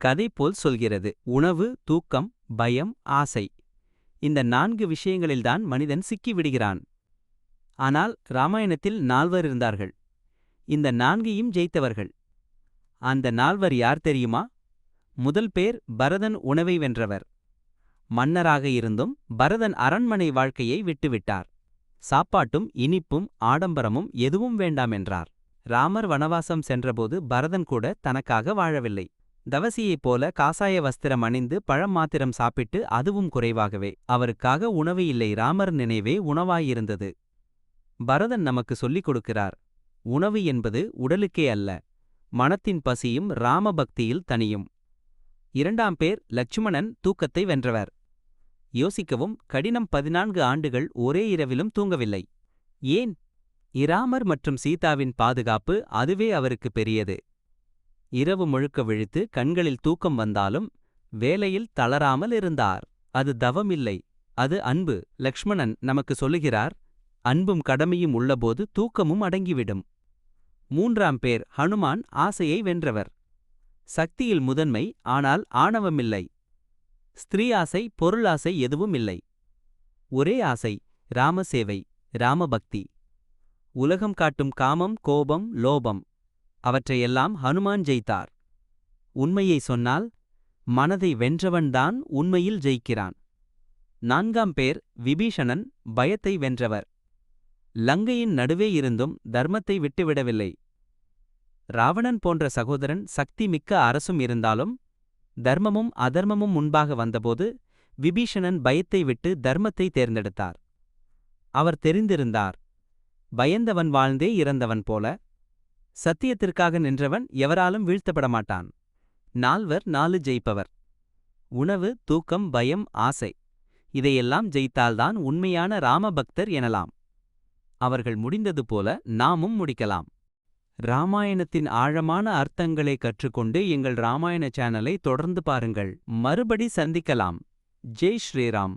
கதை போல் சொல்கிறது. உணவு தூக்கம் பயம் ஆசை. இந்த நான்கு விஷயங்களில்தான் மனிதன் சிக்கிவிடுகிறான். ஆனால் ராமாயணத்தில் நால்வர் இருந்தார்கள். இந்த நான்கையும் ஜெயித்தவர்கள். அந்த நால்வர் யார் தெரியுமா? முதல் பேர் பரதன் உணவை வென்றவர். மன்னராக இருந்தும் பரதன் அரண்மனை வாழ்க்கையை விட்டுவிட்டார். சாப்பாட்டும் இனிப்பும் ஆடம்பரமும் எதுவும் வேண்டாம் என்றார். ராமர் வனவாசம் சென்றபோது பரதன் கூட தனக்காக வாழவில்லை. தவசியைப் போல காசாய வஸ்திரம் அணிந்து பழம் மாத்திரம் சாப்பிட்டு அதுவும் குறைவாகவே. அவருக்காக உணவு இல்லை ராமர் நினைவே உணவாயிருந்தது. பரதன் நமக்கு சொல்லிக் கொடுக்கிறார் உணவு என்பது உடலுக்கே அல்ல மனத்தின் பசியும் ராமபக்தியில் தனியும் இரண்டாம் பேர் லட்சுமணன் தூக்கத்தை வென்றவர். யோசிக்கவும் கடினம் பதினான்கு ஆண்டுகள் ஒரே இரவிலும் தூங்கவில்லை. ஏன்? இராமர் மற்றும் சீதாவின் பாதுகாப்பு அதுவே அவருக்கு பெரியது. இரவு முழுக்க விழித்து கண்களில் தூக்கம் வந்தாலும் வேலையில் தளராமல் இருந்தார். அது தவமில்லை. அது அன்பு. லக்ஷ்மணன் நமக்கு சொல்லுகிறார் அன்பும் கடமையும் உள்ளபோது தூக்கமும் அடங்கிவிடும். மூன்றாம் பேர் ஹனுமான் ஆசையை வென்றவர். சக்தியில் முதன்மை ஆனால் ஆணவமில்லை. ஸ்திரீ ஆசை பொருளாசை எதுவும் இல்லை. ஒரே ஆசை ராமசேவை ராமபக்தி உலகம் காட்டும் காமம் கோபம் லோபம். அவற்றையெல்லாம் ஹனுமான் ஜெயித்தார். உண்மையை சொன்னால் மனதை வென்றவன்தான் உண்மையில் ஜெயிக்கிறான். நான்காம் பேர் விபீஷணன் பயத்தை வென்றவர். லங்கையின் நடுவே இருந்தும் தர்மத்தை விட்டுவிடவில்லை. ராவணன் போன்ற சகோதரன் சக்தி மிக்க அரசும் இருந்தாலும் தர்மமும் அதர்மமும் முன்பாக வந்தபோது விபீஷணன் பயத்தை விட்டு தர்மத்தை தேர்ந்தெடுத்தார். அவர் தெரிந்திருந்தார் பயந்தவன் வாழ்ந்தே இறந்தவன் போல சத்தியத்திற்காக நின்றவன் எவராலும் வீழ்த்தப்பட மாட்டான் நால்வர் நாலு ஜெயிப்பவர். உணவு தூக்கம் பயம் ஆசை. இதையெல்லாம் ஜெயித்தால்தான் உண்மையான ராமபக்தர் எனலாம். அவர்கள் முடிந்தது போல நாமும் முடிக்கலாம். ராமாயணத்தின் ஆழமான அர்த்தங்களை கற்றுக்கொண்டு எங்கள் ராமாயண சேனலை தொடர்ந்து பாருங்கள். மறுபடி சந்திக்கலாம். ஜெய் ஸ்ரீராம்.